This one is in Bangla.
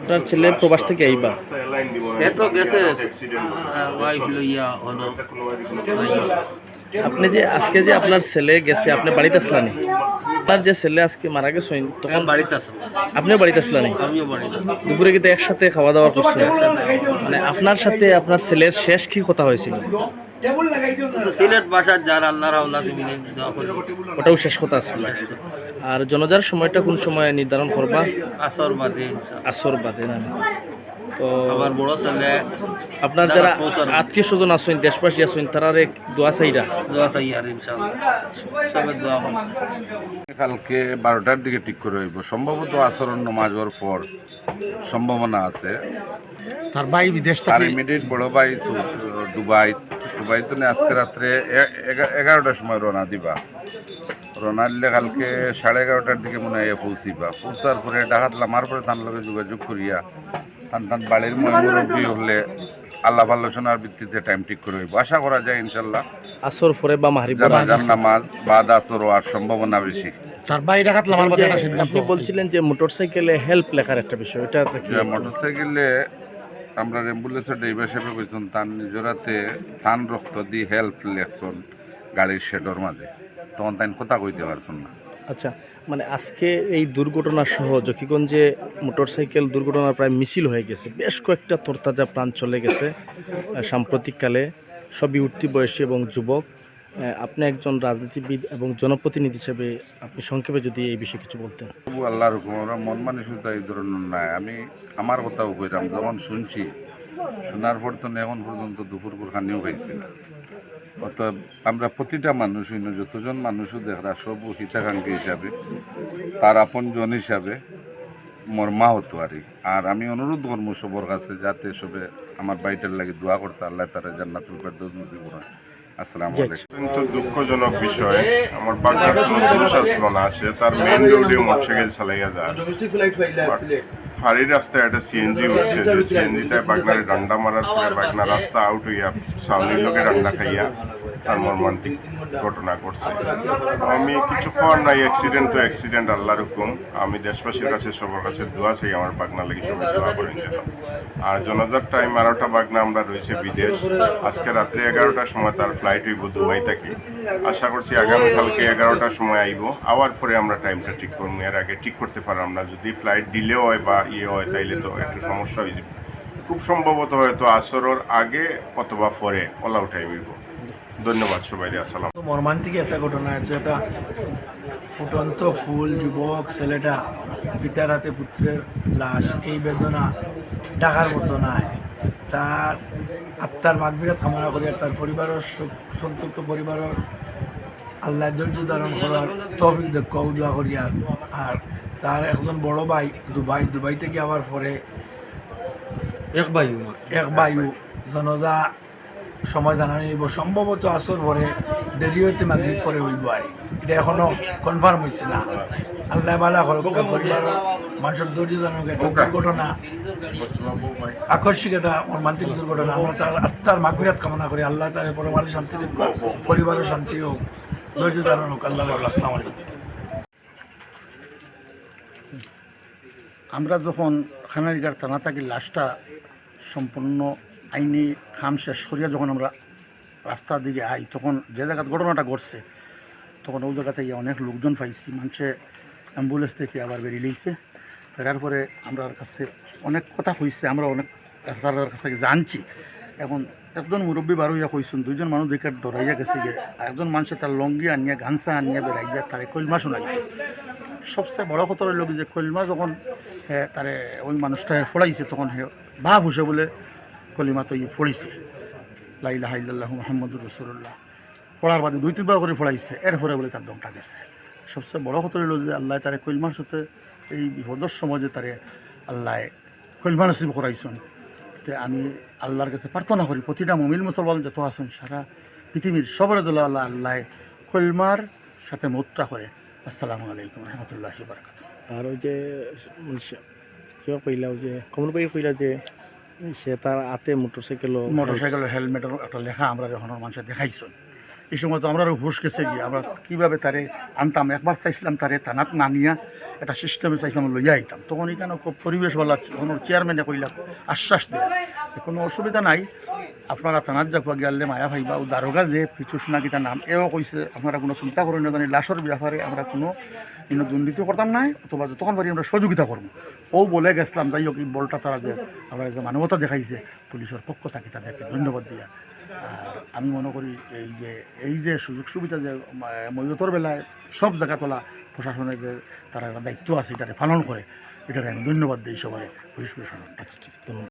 আপনার ছেলে প্রবাস থেকে আইবা এ তো গেছে। ওয়াইফ লইয়া হলো আপনি যে আজকে যে আপনার ছেলে গেছে আপনি বাড়িতে আসলানি আপনার যে ছেলে আজকে মারা গেছে তখন তখন বাড়িতে আছে। আপনিও বাড়িতে আসলানি আমিও বাড়িতে দুপুরে কিন্তু একসাথে খাওয়া দাওয়া করছে। মানে আপনার সাথে আপনার ছেলের শেষ কি কথা হয়েছিল? সিলেট বাসার যার আল্লাহ ওটাও শেষ কথা আসলে আর জনজার সময়টা কোন সময় নির্ধারণ করবা? আসর বাদে আসর বাদে না তো আমার বড় ছেলে আপনার যারা আত্মীয় স্বজন আছেন দেশবাসী আছেন তারা দোয়া চাইরা? দোয়া চাই আর ইনশাআল্লাহ। সবে দোয়া করুন। কালকে বারোটার দিকে ঠিক করে হইব। সম্ভবত আচরণ নমাজের পর সম্ভাবনা আছে। তার ভাই বিদেশ তার থেকে ইমিডিয়েট বড় ভাই দুবাই। দুবাই তো আজকে রাত্রে এগারোটার সময় রওনা দিবা। দিলে কালকে সাড়ে এগারোটার দিকে মনে হয় পৌঁছিবা। পৌঁছার পরে ডাকাত লামার পরে তার লগে যোগাযোগ করিয়া তান তান বাড়ির মুরব্বী হলে আল্লাহ আলোচনার ভিত্তিতে টাইম ঠিক করে হইব। আশা করা যায় ইনশাল্লাহ। আসর পরে বা মাহরিব জানাজার নামাজ বাদ আসর হওয়ার সম্ভাবনা বেশি। তার ভাই ডাকাত লামার বাদে আপনি বলছিলেন যে মোটরসাইকেলে হেল্প লেখার একটা বিষয় এটা কি? মোটরসাইকেলে আমরা অ্যাম্বুলেন্সের ড্রাইভার হিসেবে কইছেন তার নিজরাতে তান রক্ত দি হেল্প লেখছেন গাড়ির শেডর মাঝে। তখন তাই কথা কইতে পারছেন না। আচ্ছা মানে আজকে এই দুর্ঘটনা সহ জকিগঞ্জে মোটরসাইকেল দুর্ঘটনা প্রায় মিছিল হয়ে গেছে। বেশ কয়েকটা তরতাজা প্রাণ চলে গেছে সাম্প্রতিককালে। সবই উঠতি বয়সী এবং যুবক। আপনি একজন রাজনীতিবিদ এবং জনপ্রতিনিধি হিসেবে আপনি সংক্ষেপে যদি এই বিষয়ে কিছু বলতেন। তবু আল্লাহর আমরা মন মানসিকতা এই ধরনের নাই। আমি আমার কথাও কইলাম যখন শুনছি শোনার পর তো এখন পর্যন্ত দুপুর খানিও খাইছি না। অতএব আমরা প্রতিটা মানুষ হইন যতজন মানুষও দেখরা সব হিতাকাঙ্ক্ষী হিসাবে, তার আপন জন হিসাবে মা হতো আর আর আমি অনুরোধ করব সবর কাছে যাতে সবে আমার বাড়িটার লাগে দোয়া করতে, আল্লাহ তারা জান্নাতুল ফেরদৌস নসিব করেন আসসালামু আলাইকুম। অত্যন্ত দুঃখজনক বিষয়। আমার বাগদার কোনো পুরুষ আসলো না সে তার মেন রোডে মোটরসাইকেল চালাইয়া যায়। ফাড়ি রাস্তায় একটা সিএনজি উঠছে যে সিএনজিটা বাগনারে ডান্ডা মারার পরে বাগনা রাস্তা আউট হইয়া সামনের লোকে ডান্ডা খাইয়া তার মর্মান্তিক ঘটনা করছে আমি কিছু খাওয়ার নাই অ্যাক্সিডেন্ট তো অ্যাক্সিডেন্ট আল্লাহর হুকুম। আমি দেশবাসীর কাছে সবার কাছে দোয়া চাই আমার বাগনা লাগি সবাই দোয়া করেন যেন আর জনতার টাইম আরোটা বাগনা আমরা রয়েছে বিদেশ। আজকে রাত্রে এগারোটার সময় তার ফ্লাইট হইব দুবাই থেকে। আশা করছি আগামীকালকে এগারোটার সময় আইব। আওয়ার পরে আমরা টাইমটা ঠিক করব, এর আগে ঠিক করতে পারলাম না। যদি ফ্লাইট ডিলে হয় বা ইয়ে হয়, তাইলে তো একটু সমস্যা হয়ে যাবে। খুব সম্ভবত হয়তো আসরের আগে অথবা পরে অল আউট হইব। ধন্যবাদ সবাই আসসালাম মর্মান্তিক একটা ঘটনা যে একটা ফুটন্ত ফুল, যুবক, ছেলেটা পিতার হাতে পুত্রের লাশ, এই বেদনা ডাকার মতো নাই। তার আত্মার মাগবিরা কামনা করি আর তার পরিবারের সন্তুপ্ত পরিবারের আল্লাহ ধৈর্য ধারণ করার তৌফিক দেখ দোয়া করি আর আর তার একজন বড় ভাই দুবাই দুবাই থেকে আবার পরে এক বায়ু এক বায়ু জনজা সময় জানানো সম্ভবত আসর পরে দেরি হইতে মাগরিব পরে হইব আর। এটা এখনও কনফার্ম হয়েছে না। আল্লাহ বালা করুক তার পরিবারের মানুষের দুর্যোজনক একটা দুর্ঘটনা আকস্মিক একটা মর্মান্তিক দুর্ঘটনা। আমরা তার আত্মার মাগবিরাত কামনা করি। আল্লাহ তার পরমালি শান্তি দেব পরিবারের শান্তি হোক ধৈর্য হোক। আল্লাহ আসসালামু আলাইকুম। আমরা যখন খানারিগার থানা থাকি লাশটা সম্পূর্ণ আইনি খাম শেষ করিয়া যখন আমরা রাস্তার দিকে আই, তখন যে জায়গাত ঘটনাটা ঘটছে, তখন ওই জায়গাতে গিয়ে অনেক লোকজন পাইছি। মানুষে অ্যাম্বুলেন্স থেকে আবার বেরিয়ে লইছে। ফেরার পরে আমরা কাছে অনেক কথা হয়েছে আমরা অনেক তার কাছ থেকে জানছি। এখন একজন মুরব্বী বার হইয়া কইসুন, দুইজন মানুষ দেখে ডরাইয়া গেছে গিয়ে একজন মানুষের তার লঙ্গি আনিয়া, গামছা আনিয়া বেড়াইয়া তারে কলমা শোনাইছে। সবচেয়ে বড় কথা লোক যে কলিমা যখন তারে ওই মানুষটা ফোড়াইছে, তখন ভাব হুসে বলে কলিমা তো ফোড়িছে লাইলা হাইল্লাহ মোহাম্মদুর রসুল্লাহ পড়ার বাদে দুই, তিনবার করে ফোড়াইছে এরপরে বলে তার দমটা গেছে। সবচেয়ে বড় কথা হইল যে আল্লাহ তারে কলিমার সাথে এই বিপদর সময় যে তারে আল্লাহ কলিমা নসিব করাইছেন, তে আমি আল্লাহর কাছে প্রার্থনা করি, প্রতিটা মমিল মুসলমান যত আছেন, সারা পৃথিবীর সবরে দল আল্লাহ আল্লাহ কলমার সাথে মোত্রা করে। আসসালামু আলাইকুম রহমতুল্লাহ বারকাত আর ওই যে কিবা কইলা যে কমল ভাই কইলা যে সে তার হাতে মোটরসাইকেল মোটরসাইকেলের হেলমেটের একটা লেখা আমরা এখনের মানুষের দেখাইছেন। এই সময় তো আমরা হুশ গেছে গিয়ে। আমরা কীভাবে তারে আনতাম? একবার চাইছিলাম তারে থানাত না নিয়া একটা সিস্টেমে চাইছিলাম লইয়া আইতাম। তখন এখানে খুব পরিবেশ ভালো আছে তখন ওর চেয়ারম্যানে কইলা আশ্বাস দিল কোনো অসুবিধা নাই। আপনারা থানাত যাবা গেলে মায়া ভাইবা ও দারোগা যে পিছু সোনাকিতা নাম। এও কইছে আপনারা কোনো চিন্তা করেন না লাশর ব্যাপারে আমরা কোনো কিন্তু দুর্নীতিও করতাম নাই অথবা তখন পারি আমরা সহযোগিতা করব। ও বলে গেছিলাম, যাই হোক, এই বলটা তারা যে আমরা যে মানবতা দেখাইছে, পুলিশের পক্ষ থাকি তাদেরকে ধন্যবাদ দিয়া। আর আমি মনে করি এই যে এই যে সুযোগ সুবিধা যে ময়ূতর বেলায় সব জায়গা তোলা প্রশাসনের যে তারা একটা দায়িত্ব আছে এটাকে পালন করে এটাকে আমি ধন্যবাদ দিই সবাই পুলিশ প্রশাসন।